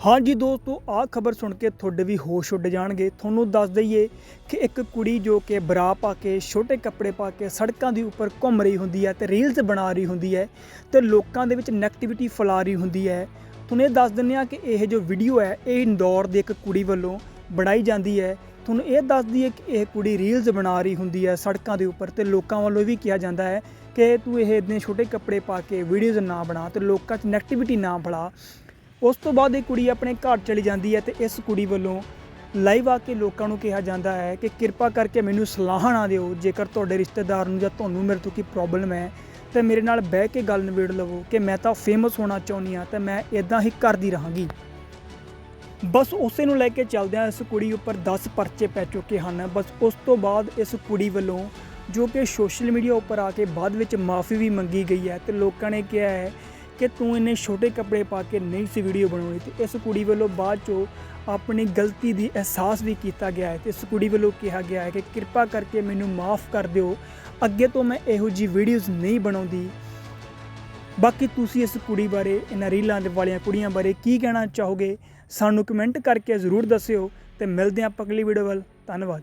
ਹਾਂਜੀ ਦੋਸਤੋ, ਆਹ ਖਬਰ ਸੁਣ ਕੇ ਤੁਹਾਡੇ ਵੀ ਹੋਸ਼ ਉੱਡ ਜਾਣਗੇ। ਤੁਹਾਨੂੰ ਦੱਸ ਦਈਏ ਕਿ ਇੱਕ ਕੁੜੀ ਜੋ ਕਿ ਬਰਾ ਪਾ ਕੇ, ਛੋਟੇ ਕੱਪੜੇ ਪਾ ਕੇ ਸੜਕਾਂ ਦੇ ਉੱਪਰ ਘੁੰਮ ਰਹੀ ਹੁੰਦੀ ਹੈ ਤੇ ਰੀਲਸ ਬਣਾ ਰਹੀ ਹੁੰਦੀ ਹੈ ਤੇ ਲੋਕਾਂ ਦੇ ਵਿੱਚ ਨੈਗੇਟਿਵਿਟੀ ਫੈਲਾ ਰਹੀ ਹੁੰਦੀ ਹੈ। ਤੁਹਾਨੂੰ ਇਹ ਦੱਸ ਦਿੰਦੇ ਆ ਕਿ ਇਹ ਜੋ ਵੀਡੀਓ ਹੈ, ਇਹ ਇੰਦੌਰ ਦੀ ਇੱਕ ਕੁੜੀ ਵੱਲੋਂ ਬਣਾਈ ਜਾਂਦੀ ਹੈ। ਤੁਹਾਨੂੰ ਇਹ ਦੱਸਦੀ ਹੈ ਕਿ ਇਹ ਕੁੜੀ ਰੀਲਸ ਬਣਾ ਰਹੀ ਹੁੰਦੀ ਹੈ ਸੜਕਾਂ ਦੇ ਉੱਪਰ ਤੇ ਲੋਕਾਂ ਵੱਲੋਂ ਵੀ ਕਿਹਾ ਜਾਂਦਾ ਹੈ ਕਿ ਤੂੰ ਇਹ ਇਤਨੇ ਛੋਟੇ ਕੱਪੜੇ ਪਾ ਕੇ ਵੀਡੀਓਜ਼ ਨਾ ਬਣਾ ਤੇ ਲੋਕਾਂ 'ਚ ਨੈਗੇਟਿਵਿਟੀ ਨਾ ਫੈਲਾ। ਉਸ ਤੋਂ ਬਾਅਦ ਇਹ ਕੁੜੀ ਆਪਣੇ ਘਰ ਚਲੀ ਜਾਂਦੀ ਹੈ ਤੇ ਇਸ ਕੁੜੀ ਵੱਲੋਂ ਲਾਈਵ ਆ ਕੇ ਲੋਕਾਂ ਨੂੰ ਕਿਹਾ ਜਾਂਦਾ ਹੈ ਕਿ ਕਿਰਪਾ ਕਰਕੇ ਮੈਨੂੰ ਸਲਾਹ ਨਾ ਦਿਓ, ਜੇਕਰ ਤੁਹਾਡੇ ਰਿਸ਼ਤੇਦਾਰ ਨੂੰ ਜਾਂ ਤੁਹਾਨੂੰ ਮੇਰੇ ਤੋਂ ਕੀ ਪ੍ਰੋਬਲਮ ਹੈ, ਤੇ ਮੇਰੇ ਨਾਲ ਬਹਿ ਕੇ ਗੱਲ ਨਿਬੇੜ ਲਵੋ ਕਿ ਮੈਂ ਤਾਂ ਫੇਮਸ ਹੋਣਾ ਚਾਹੁੰਦੀ ਹਾਂ, ਤੇ ਮੈਂ ਇਦਾਂ ਹੀ ਕਰਦੀ ਰਹਾਂਗੀ। ਬਸ ਉਸੇ ਨੂੰ ਲੈ ਕੇ ਚੱਲਦਿਆਂ ਇਸ ਕੁੜੀ ਉੱਪਰ 10 ਪਰਚੇ ਪੈ ਚੁੱਕੇ ਹਨ। ਬਸ ਉਸ ਤੋਂ ਬਾਅਦ ਇਸ ਕੁੜੀ ਵੱਲੋਂ ਜੋ ਕਿ ਸੋਸ਼ਲ ਮੀਡੀਆ ਉੱਪਰ ਆ ਕੇ ਬਾਅਦ ਵਿੱਚ ਮਾਫੀ ਵੀ ਮੰਗੀ ਗਈ ਹੈ ਤੇ ਲੋਕਾਂ ਨੇ ਕਿਹਾ ਹੈ ਕਿ ਤੂੰ ਇੰਨੇ ਛੋਟੇ ਕੱਪੜੇ ਪਾ ਕੇ ਨਹੀਂ ਸੀ ਵੀਡੀਓ ਬਣਾਉਣੀ ਤੇ ਇਸ ਕੁੜੀ ਵੱਲੋਂ ਬਾਅਦ ਚੋਂ ਆਪਣੀ ਗਲਤੀ ਦੀ ਅਹਿਸਾਸ ਵੀ ਕੀਤਾ ਗਿਆ ਹੈ ਤੇ ਇਸ ਕੁੜੀ ਵੱਲੋਂ ਕਿਹਾ ਗਿਆ ਹੈ ਕਿ ਕਿਰਪਾ ਕਰਕੇ ਮੈਨੂੰ ਮਾਫ ਕਰ ਦਿਓ। ਅੱਗੇ ਤੋਂ ਮੈਂ ਇਹੋ ਜੀ ਵੀਡੀਓਜ਼ ਨਹੀਂ ਬਣਾਉਂਦੀ। ਬਾਕੀ ਤੁਸੀਂ ਇਸ ਕੁੜੀ ਬਾਰੇ, ਇਹਨਾਂ ਰੀਲਾਂ ਦੇ ਵਾਲੀਆਂ ਕੁੜੀਆਂ ਬਾਰੇ ਕੀ ਕਹਿਣਾ ਚਾਹੋਗੇ? ਸਾਨੂੰ ਕਮੈਂਟ ਕਰਕੇ ਜ਼ਰੂਰ ਦੱਸਿਓ ਤੇ ਮਿਲਦੇ ਹਾਂ ਅਗਲੀ ਵੀਡੀਓ ਵੱਲ। ਧੰਨਵਾਦ।